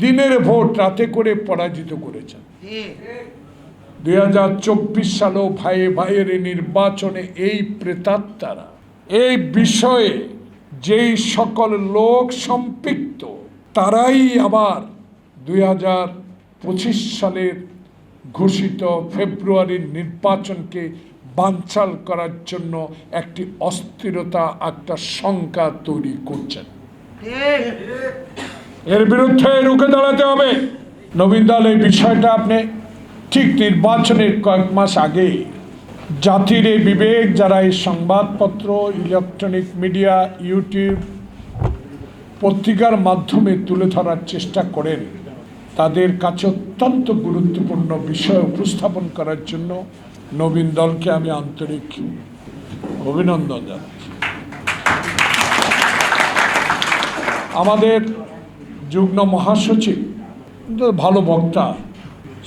দিনের ভোট রাতে করে পরাজিত করেছেন। দুই হাজার চব্বিশ সালেও ভাইয়ে ভাইয়ের নির্বাচনে এই প্রেতাত্মারা, এই বিষয়ে যেই সকল লোক সম্পৃক্ত, তারাই আবার দুই হাজার পঁচিশ সালের ঘোষিত ফেব্রুয়ারির নির্বাচনকে বানচাল করার জন্য একটি অস্থিরতা, একটা শঙ্কা তৈরি করছেন। এর বিরুদ্ধে রুখে দাঁড়াতে হবে। নবীন দল, এই বিষয়টা আপনি ঠিক নির্বাচনের কয়েক মাস আগে জাতির এই বিবেক, যারা এই সংবাদপত্র, ইলেকট্রনিক মিডিয়া, ইউটিউব পত্রিকার মাধ্যমে তুলে ধরার চেষ্টা করেন, তাদের কাছে অত্যন্ত গুরুত্বপূর্ণ বিষয় উপস্থাপন করার জন্য নবীন দলকে আমি আন্তরিক অভিনন্দন জানাচ্ছি। আমাদের যুগ্ম মহাসচিব ভালো বক্তা।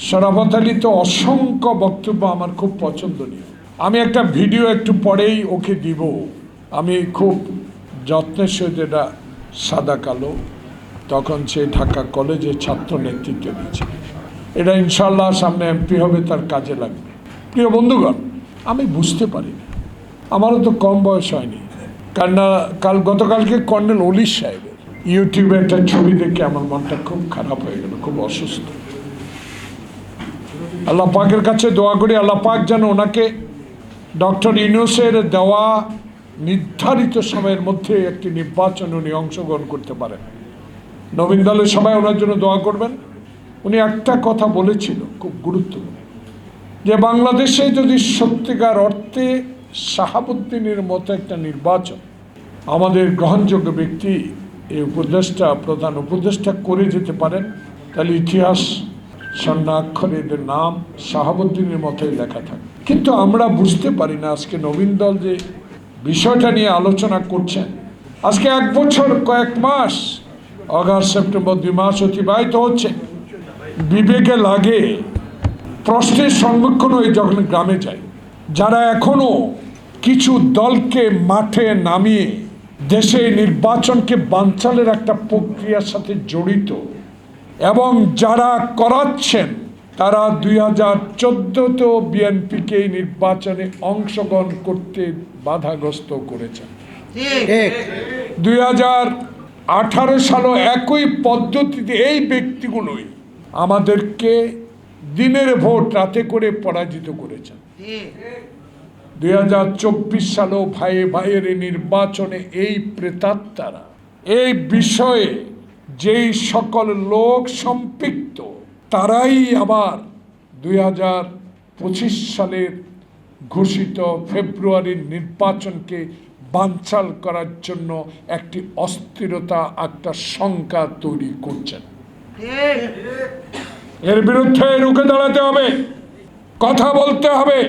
শরাফত আলী তো অসংখ্য বক্তব্য আমার খুব পছন্দনীয়। আমি একটা ভিডিও একটু পরেই ওকে দিব। আমি খুব যত্নের সহিত এটা সাদা কালো, তখন সে ঢাকা কলেজে ছাত্র নেতৃত্ব দিচ্ছে এটা ইনশাল্লাহ সামনে এমপি হবে, তার কাজে লাগবে। প্রিয় বন্ধুগণ, আমি বুঝতে পারিনি। আমারও তো কম বয়স হয়নি। কান্না কাল গতকালকে কর্নেল অলিশ সাহেবের ইউটিউবে একটা ছবি দেখে আমার মনটা খুব খারাপ হয়ে গেল, খুব অসুস্থ। আল্লাহ পাকের কাছে দোয়া করি, আল্লাহ পাক যেন ওনাকে ডক্টর ইউনুসের দেওয়া নির্ধারিত সময়ের মধ্যে একটি নির্বাচন উনি অংশগ্রহণ করতে পারেন। নবীন দলের সবাই ওনার জন্য দোয়া করবেন। উনি একটা কথা বলেছিল, খুব গুরুত্বপূর্ণ। যে বাংলাদেশে যদি সত্যিকার অর্থে শাহাবুদ্দিনের মতো একটা নির্বাচন আমাদের গ্রহণযোগ্য ব্যক্তি উপদেষ্টা, প্রধান উপদেষ্টা করে যেতে পারেন, তাহলে ইতিহাস স্বর্ণাক্ষরে এদের নাম শাহাবুদ্দিনের মতোই লেখা থাকে। কিন্তু আমরা বুঝতে পারি না আজকে নবীন দল যে বিষয়টা নিয়ে আলোচনা করছেন। আজকে এক বছর, কয়েক মাস, অগাস্ট, সেপ্টেম্বর দুই মাস অতিবাহিত হচ্ছে। বিবেকে লাগে প্রশ্নের সম্মুখীন হয়ে যখন গ্রামে যায়, যারা এখনও কিছু দলকে মাঠে নামিয়ে দেশে নির্বাচনকে বানচালের একটা প্রক্রিয়ার সাথে জড়িত। এবং যারা করাচ্ছেন তারা দুই হাজার চোদ্দতেও বিএনপিকে এই নির্বাচনে অংশগ্রহণ করতে বাধাগ্রস্ত করেছেন। দুই হাজার আঠারো সালও একই পদ্ধতিতে এই ব্যক্তিগুলোই আমাদেরকে দিনের ভোট রাতে করে পরাজিত করেছেন। দুই হাজার চব্বিশ সালেও ভাইয়ে ভাইয়ের নির্বাচনে এই প্রেতাত্মারা, এই বিষয়ে যেই সকল লোক সম্পৃক্ত, তারাই আবার দুই হাজার পঁচিশ সালের ঘোষিত ফেব্রুয়ারির নির্বাচনকে বানচাল করার জন্য একটি অস্থিরতা, একটা শঙ্কা তৈরি করছেন। এর বিরুদ্ধে রুখে দাঁড়াতে হবে, কথা বলতে হবে।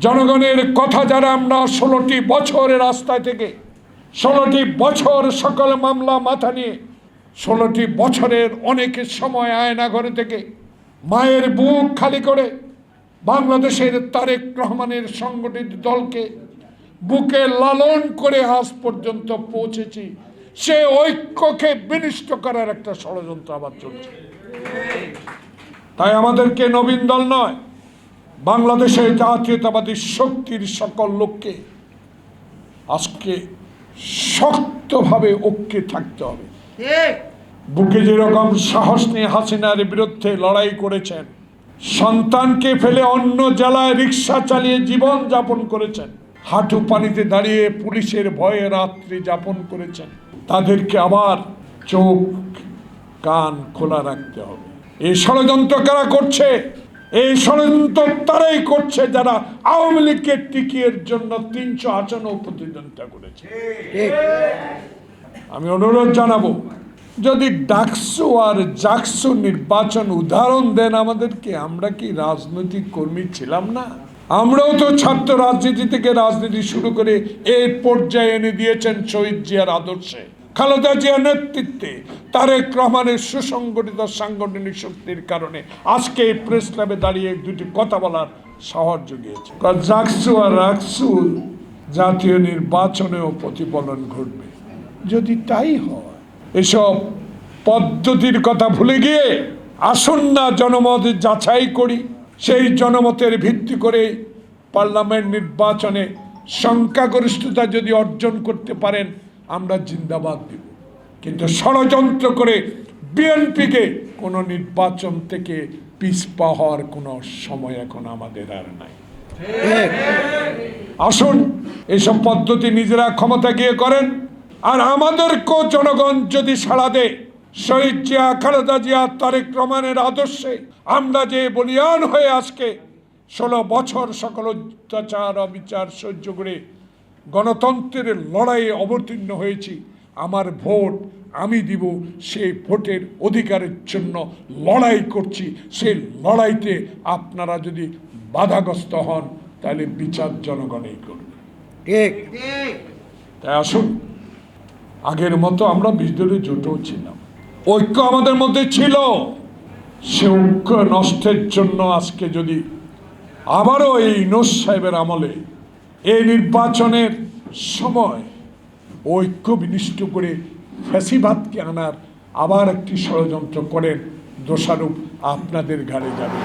জনগণের কথা যারা আমরা ষোলোটি বছরের রাস্তায় থেকে, ষোলোটি বছর সকল মামলা মাথা নিয়ে, ষোলোটি বছরের অনেকের সময় আয়না ঘরে থেকে মায়ের বুক খালি করে বাংলাদেশের তারেক রহমানের সংগঠিত দলকে বুকে লালন করে আজ পর্যন্ত পৌঁছেছি। সে ঐক্যকে বিনিষ্ট করার একটা ষড়যন্ত্র আবার চলছে। তাই আমাদেরকে নবীন দল নয় বাংলাদেশের জাতীয়তাবাদী শক্তির সকল লোককে আজকে শক্তভাবে ঐক্যে থাকতে হবে। বুকে যেরকম সাহস নিয়ে হাসিনার বিরুদ্ধে লড়াই করেছেন সন্তানকে ফেলে অন্য জেলায় রিক্সা চালিয়ে জীবন যাপন করেছেন হাঁটু পানিতে দাঁড়িয়ে পুলিশের ভয়ে রাত্রি যাপন করেছেন তাদেরকে আবার চোখ কান খোলা রাখতে হবে। এই ষড়যন্ত্র কারা করছে? এই ষড়যন্ত্র তারাই করছে যারা আওয়ামী লীগকে টিকিয়ের জন্য তিনশো আসনও প্রতিদ্বন্দ্বিতা করেছে। আমি অনুরোধ জানাব, যদি ডাকসু আর জাকসু নির্বাচন উদাহরণ দেন আমাদেরকে, আমরা কি রাজনৈতিক কর্মী ছিলাম না? আমরাও তো ছাত্র রাজনীতি থেকে রাজনীতি শুরু করে এই পর্যায়ে এনে দিয়েছেন শহীদ জিয়ার আদর্শে। খালেদা জিয়ার নেতৃত্বে তারেক রহমানের সুসংগঠিত সাংগঠনিক শক্তির কারণে আজকে এই প্রেস ক্লাবে দাঁড়িয়ে দুটি কথা বলার সাহস জুগিয়েছে। জাকসু আর রাকসু জাতীয় নির্বাচনেও প্রতিফলন ঘটবে। যদি তাই হয়, এসব পদ্ধতির কথা ভুলে গিয়ে আসুন না জনমত যাচাই করি। সেই জনমতের ভিত্তি করে পার্লামেন্ট নির্বাচনে সংখ্যাগরিষ্ঠতা যদি অর্জন করতে পারেন আমরা জিন্দাবাদ দিব। কিন্তু ষড়যন্ত্র করে বিএনপিকে কোনো নির্বাচন থেকে পিছপা হওয়ার কোনো সময় এখন আমাদের আর নাই। আসুন, এসব পদ্ধতি নিজেরা ক্ষমতা গিয়ে করেন। আর আমাদেরকেও জনগণ যদি সাড়া দেয়, শহীদ জিয়া, খালেদা জিয়া, তারেক রহমানের আদর্শে আমরা যে বলিয়ান হয়ে আজকে ষোলো বছর সকল অত্যাচার, অবিচার সহ্য করে গণতন্ত্রের লড়াইয়ে অবতীর্ণ হয়েছি। আমার ভোট আমি দিব সেই ভোটের অধিকারের জন্য লড়াই করছি। সেই লড়াইতে আপনারা যদি বাধাগ্রস্ত হন তাহলে বিচার জনগণেই করবে। ঠিক। তাই আসুন আগের মতো আমরা বিজদলীয় জোটও ছিলাম। ঐক্য আমাদের মধ্যে ছিল। সে ঐক্য নষ্টের জন্য আজকে যদি আবারও এই নোস সাহেবের আমলে এই নির্বাচনের সময় ঐক্য বিনিষ্ট করে ফ্যাসিবাদকে আনার আবার একটি ষড়যন্ত্র করেন দোষারোপ আপনাদের ঘাড়ে যাবে।